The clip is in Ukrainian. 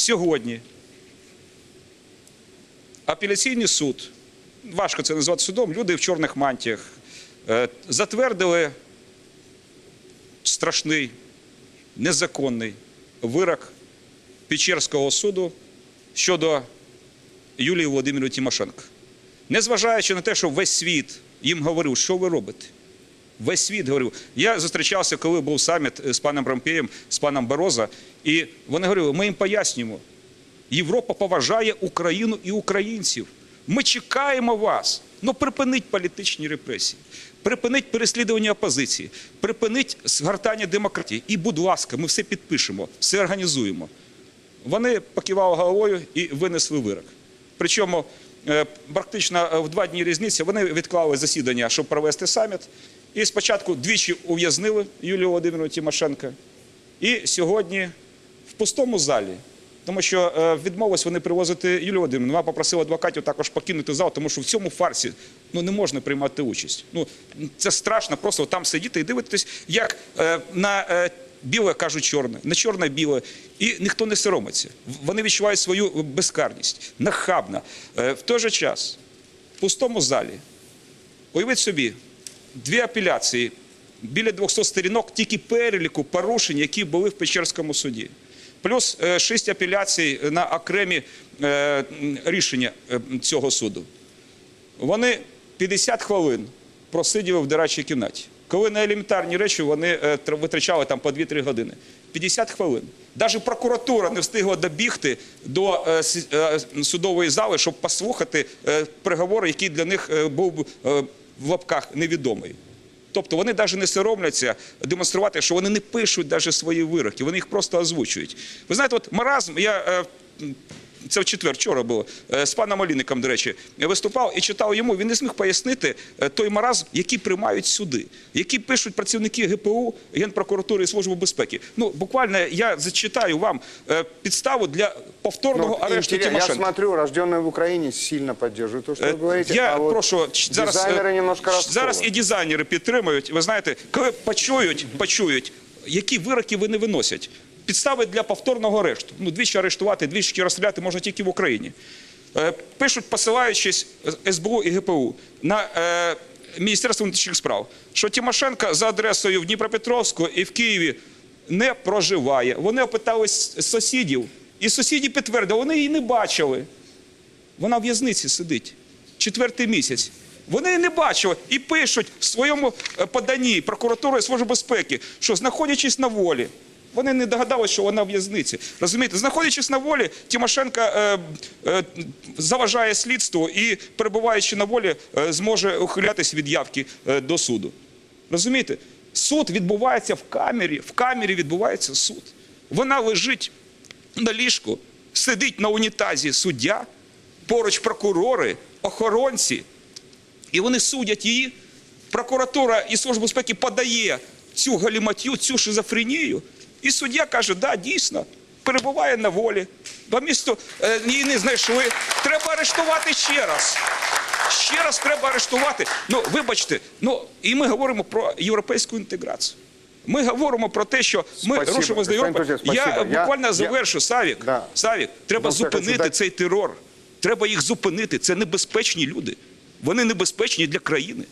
сьогодні апеляційний суд, важко це назвати судом, люди в чорних мантіях, е, затвердили страшний, незаконний вирок Печерського суду щодо Юлії Володимирівни Тимошенко. Незважаючи на те, що весь світ їм говорив, що ви робите. Весь світ говорив. Я зустрічався, коли був саміт з паном Рампеєм, з паном Бароза, і вони говорили, ми їм пояснюємо. Європа поважає Україну і українців. Ми чекаємо вас. Ну припиніть політичні репресії, припиніть переслідування опозиції, припиніть згортання демократії. І, будь ласка, ми все підпишемо, все організуємо. Вони покивали головою і винесли вирок. Причому е, практично е, в два дні різниці вони відклали засідання, щоб провести саміт. І спочатку двічі ув'язнили Юлію Володимирівну Тимошенко. І сьогодні в пустому залі. Тому що е, відмовились вони привозити Юлію Володимирівну. Вона попросила адвокатів також покинути зал, тому що в цьому фарсі ну, не можна приймати участь. Ну, це страшно просто там сидіти і дивитись, як е, на е, біле кажуть чорне, на чорне біле. І ніхто не соромиться. Вони відчувають свою безкарність, нахабно. Е, в той же час, в пустому залі, уявіть собі, дві апеляції, біля 200 сторінок, тільки переліку порушень, які були в Печерському суді. Плюс е, шість апеляцій на окремі е, рішення цього суду. Вони 50 хвилин просиділи в дирачій кімнаті. Коли на елементарні речі вони е, витрачали там по 2-3 години. 50 хвилин. Навіть прокуратура не встигла добігти до е, е, судової зали, щоб послухати приговор, який для них був в лапках невідомий. Тобто вони навіть не соромляться демонструвати, що вони не пишуть навіть свої вироки, вони їх просто озвучують. Ви знаєте, от маразм, я це в четвер, вчора було, е, з паном Олійником, до речі, я виступав і читав йому, він не зміг пояснити е, той маразм, який приймають суди, які пишуть працівники ГПУ, Генпрокуратури і Служби безпеки. Ну, буквально я зачитаю вам е, підставу для повторного Ну, арешту интерес- Я Тимошенко. смотрю, рожденные в Украине сильно поддерживают то, что Е, вы говорите. Я а вот прошу ч- зараз е, дизайнеры немножко ч- зараз і дизайнери підтримують. Ви знаєте, коли почують, почують, які вироки вони виносять. Підстави для повторного арешту. Ну, двічі арештувати, двічі розстріляти можна тільки в Україні. Е, Пишуть, посилаючись СБУ і ГПУ на е, Міністерство внутрішніх справ, що Тимошенко за адресою в Дніпропетровську і в Києві не проживає. Вони опитались сусідів, і сусіді підтвердили, вони її не бачили. Вона в в'язниці сидить четвертий місяць. Вони її не бачили і пишуть в своєму е, поданні прокуратури Служби безпеки, що знаходячись на волі, вони не догадалися, що вона в в'язниці. Розумієте, знаходячись на волі, Тимошенко е, е, заважає слідству і, перебуваючи на волі, е, зможе ухилятись від явки е, до суду. Розумієте? Суд відбувається в камері, в камері відбувається суд. Вона лежить на ліжку, сидить на унітазі суддя, поруч прокурори, охоронці, і вони судять її. Прокуратура і Служба безпеки подає цю галіматю, цю шизофренію. І суддя каже, да, дійсно, перебуває на волі. По місту е, її не знайшли. Треба арештувати ще раз. Ще раз треба арештувати. Ну, вибачте, ну і ми говоримо про європейську інтеграцію. Ми говоримо про те, що ми Спасибо. рушимо з Європи. Я спасибо. Я- буквально завершу, Савік. Да. Савік, треба я хочу зупинити дати- цей терор. Треба їх зупинити. Це небезпечні люди. Вони небезпечні для країни.